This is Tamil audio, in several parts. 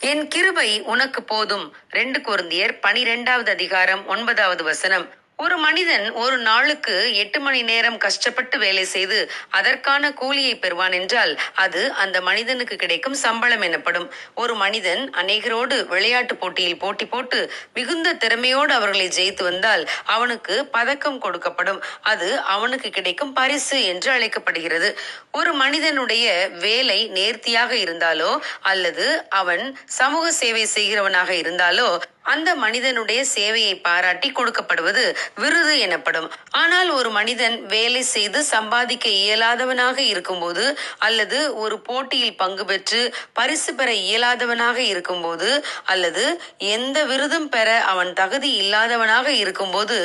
என் கிருபை உனக்கு போதும். ரெண்டு கொருந்தியர் பனிரெண்டாவது அதிகாரம் ஒன்பதாவது வசனம். ஒரு மனிதன் ஒரு நாளுக்கு எட்டு மணி நேரம் கஷ்டப்பட்டு வேலை செய்து அதற்கான கூலியை பெறுவான் என்றால் அது அந்த மனிதனுக்கு கிடைக்கும் சம்பளம் எனப்படும். ஒரு மனிதன் அநேகரோடு விளையாட்டு போட்டியில் போட்டி போட்டு மிகுந்த திறமையோடு அவர்களை ஜெயித்து வந்தால் அவனுக்கு பதக்கம் கொடுக்கப்படும். அது அவனுக்கு கிடைக்கும் பரிசு என்று அழைக்கப்படுகிறது. ஒரு மனிதனுடைய வேலை நேர்த்தியாக இருந்தாலோ அல்லது அவன் சமூக சேவை செய்கிறவனாக இருந்தாலோ அந்த மனிதனுடைய சேவையை பாராட்டி கொடுக்கப்படுவது விருது எனப்படும். ஆனால் ஒரு மனிதன் வேலை செய்து சம்பாதிக்க இயலாதவனாக இருக்கும்போது அல்லது ஒரு போட்டியில் பங்கு பெற்று பரிசு பெற இயலாதவனாக இருக்கும்போது அல்லது எந்த விருதும் பெற அவன் தகுதி இல்லாதவனாக இருக்கும்போது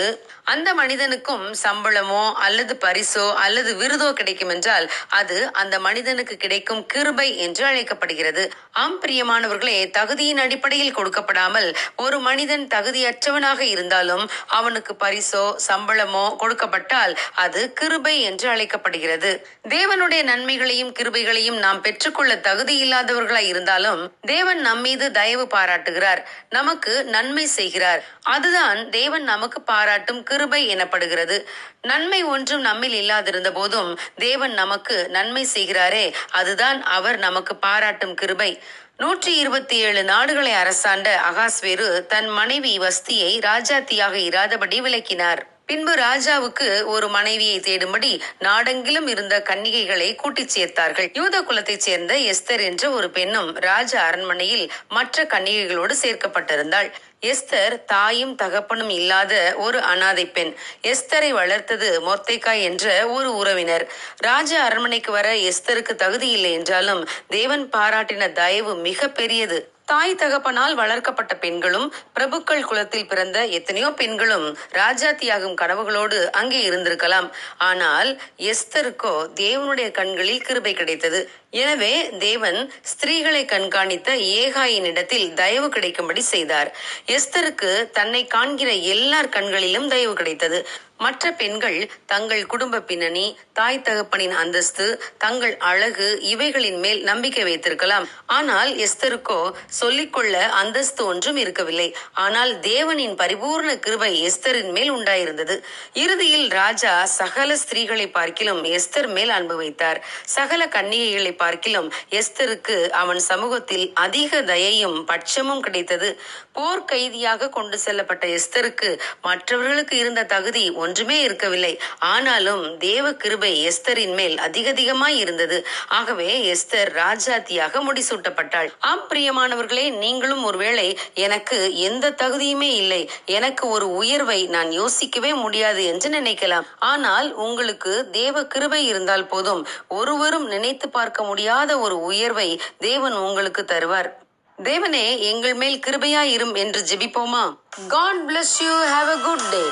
அந்த மனிதனுக்கும் சம்பளமோ அல்லது பரிசோ அல்லது விருதோ கிடைக்கும் என்றால் அது அந்த மனிதனுக்கு கிடைக்கும் கிருபை என்று அழைக்கப்படுகிறது. ஆம் பிரியமானவர்களே தகுதியின் அடிப்படையில் கொடுக்கப்படாமல் ஒரு மனிதன் தகுதியற்றவனாக இருந்தாலும் அவனுக்கு பரிசோ சம்பளமோ கொடுக்கப்பட்டால் அது கிருபை என்று அழைக்கப்படுகிறது. தேவனுடைய நன்மைகளையும் கிருபைகளையும் நாம் பெற்றுக்கொள்ள தகுதி இல்லாதவர்களாய் இருந்தாலும் தேவன் நம்மீது தயவு பாராட்டுகிறார். நமக்கு நன்மை செய்கிறார். அதுதான் தேவன் நமக்கு பாராட்டும் கிருபை எனப்படுகிறது. நன்மை ஒன்றும் நம்மில் இல்லாதிருந்த போதும் தேவன் நமக்கு நன்மை செய்கிறாரே. அதுதான் அவர் நமக்கு பாராட்டும் கிருபை. நூற்றி இருபத்தி ஏழு நாடுகளை அரசாண்ட அகாஸ்வேரு தன் மனைவி வஸ்தியை ராஜாத்தியாக இராதபடி விலக்கினார். பின்பு ராஜாவுக்கு ஒரு மனைவியை தேடும்படி நாடெங்கிலும் இருந்த கன்னிகைகளை கூட்டிச் சேர்த்தார்கள். யூத குலத்தைச் சேர்ந்த எஸ்தர் என்ற ஒரு பெண்ணும் ராஜ அரண்மனையில் மற்ற கன்னிகைகளோடு சேர்க்கப்பட்டிருந்தாள். எஸ்தர் தாயும் தகப்பனும் இல்லாத ஒரு அனாதை பெண். எஸ்தரை வளர்த்தது மொர்த்தைக்காய் என்ற ஒரு உறவினர். ராஜ அரண்மனைக்கு வர எஸ்தருக்கு தகுதி இல்லை என்றாலும் தேவன் பாராட்டின தயவு மிக பெரியது. தாய் தகப்பனால் வளர்க்கப்பட்ட பெண்களும் பிரபுக்கள் குலத்தில் பிறந்த எத்தனையோ பெண்களும் ராஜாத்தியாகும் கனவுகளோடு அங்கே இருந்திருக்கலாம். ஆனால் எஸ்தருக்கோ தேவனுடைய கண்களில் கிருபை கிடைத்தது. எனவே தேவன் ஸ்திரீகளை கண்காணித்த ஏகாயின் இடத்தில் தயவு கிடைக்கும்படி செய்தார். எஸ்தருக்கு தன்னை காண்கிற எல்லார் கண்களிலும் தயவு கிடைத்தது. மற்ற பெண்கள் தங்கள் குடும்ப பின்னணி தாய் தகப்பனின் அந்தஸ்து தங்கள் அழகு இவைகளின் மேல் நம்பிக்கை வைத்திருக்கலாம். ஆனால் எஸ்தருக்கோ சொல்லிக்கொள்ள அந்தஸ்து ஒன்றும் இருக்கவில்லை. ஆனால் தேவனின் பரிபூர்ண கிருபை எஸ்தரின் மேல் உண்டாயிருந்தது. இறுதியில் ராஜா சகல ஸ்திரீகளை பார்க்கிலும் எஸ்தர் மேல் அன்பு வைத்தார். சகல கன்னிகைகளை பார்க்கிலும் எஸ்தருக்கு அவன் சமூகத்தில் அதிக தயையும் பட்சமும் கிடைத்தது. போர் கைதியாக கொண்டு செல்லப்பட்ட எஸ்தருக்கு மற்றவர்களுக்கு இருந்த தகுதி ஒன்றுமே இருக்கவில்லை. ஆனாலும் தேவ கிருபை எஸ்தரின் மேல் அதிகதிகமாய் இருந்தது. ஆகவே எஸ்தர் ராஜாத்தியாக முடிசூட்டப்பட்டாள். ஆம் பிரியமானவர் பிரியமானவர்களே நீங்களும் ஒருவேளை எனக்கு எந்த தகுதியுமே இல்லை. எனக்கு ஒரு உயர்வை நான் யோசிக்கவே முடியாது என்று நினைக்கலாம். ஆனால் உங்களுக்கு தேவ கிருபை இருந்தால் போதும். ஒருவரும் நினைத்து பார்க்க முடியாத ஒரு உயர்வை தேவன் உங்களுக்கு தருவார். தேவனே எங்கள் மேல் கிருபையாயிரும் என்று ஜெபிப்போமா? God bless you have a good day